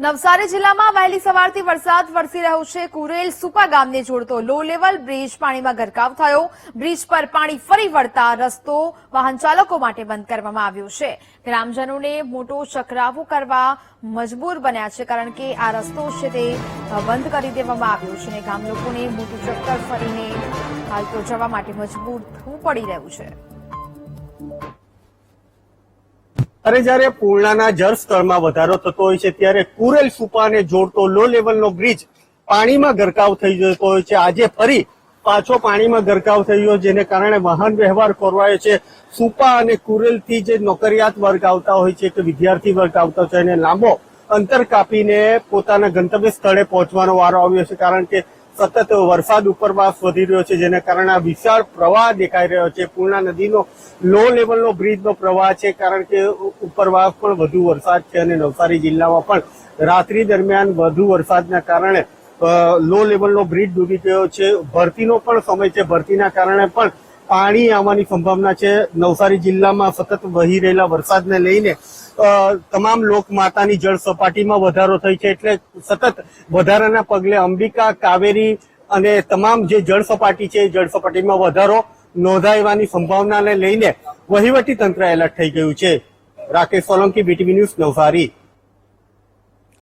નવસારી જિલ્લામાં વહેલી સવારથી વરસાદ વરસી રહ્યો છે. કુરેલ સુપા ગામને જોડતો લો લેવલ બ્રિજ પાણીમાં ગરકાવ થયો. બ્રિજ પર પાણી ફરી વળતા રસ્તો વાહન ચાલકો માટે બંધ કરવામાં આવ્યો છે. ગ્રામજનોને મોટો ચકરાવો કરવા મજબૂર બન્યા છે કારણ કે આ રસ્તો છે તે બંધ કરી દેવામાં આવ્યો છે અને ગામ લોકોને મોટું ચક્કર ફરીને હાલ તો જવા માટે મજબૂર થવું પડી રહ્યું છે. અરે જ્યારે પૂર્ણાના જળસ્તરમાં વધારો થતો હોય છે, ત્યારે કુરેલ સુપાને જોડતો લો લેવલનો બ્રિજ પાણીમાં ગરકાવ થઈ જતો હોય છે. આજે ફરી પાછો પાણીમાં ગરકાવ થઈ ગયો, જેને કારણે વાહન વ્યવહાર ખોરવાયો છે. સુપા અને કુરેલથી જે નોકરિયાત વર્ગ આવતા હોય છે, કે વિદ્યાર્થી વર્ગ આવતા હોય છે, એને લાંબો અંતર કાપીને પોતાના ગંતવ્ય સ્થળે પહોંચવાનો વારો આવ્યો છે, કારણ કે સતત વરસાદ ઉપરવાસ વધી રહ્યો છે, જેના કારણે આ વિશાળ પ્રવાહ દેખાઈ રહ્યો છે. પૂર્ણા નદીનો લો લેવલનો બ્રિજનો પ્રવાહ છે, કારણ કે ઉપરવાસ પણ વધુ વરસાદ છે અને નવસારી જિલ્લામાં પણ રાત્રિ દરમિયાન વધુ વરસાદના કારણે લો લેવલનો બ્રિજ ડૂબી ગયો છે. ભરતીનો પણ સમય છે. ભરતીના કારણે પણ પાણી આવવાની સંભાવના છે. નવસારી જિલ્લામાં સતત વહી રહેલા વરસાદને લઈને તમામ લોકમાતાની જળ સપાટીમાં વધારો થઈ છે એટલે સતત વધારાના પગલે અંબિકા, કાવેરી અને તમામ જે જળ સપાટી છે, એ જળ સપાટીમાં વધારો નોંધાવવાની સંભાવનાને લઈને વહીવટી તંત્ર એલર્ટ થઈ ગયું છે. Rakesh Solanki, BTV news, Navsari.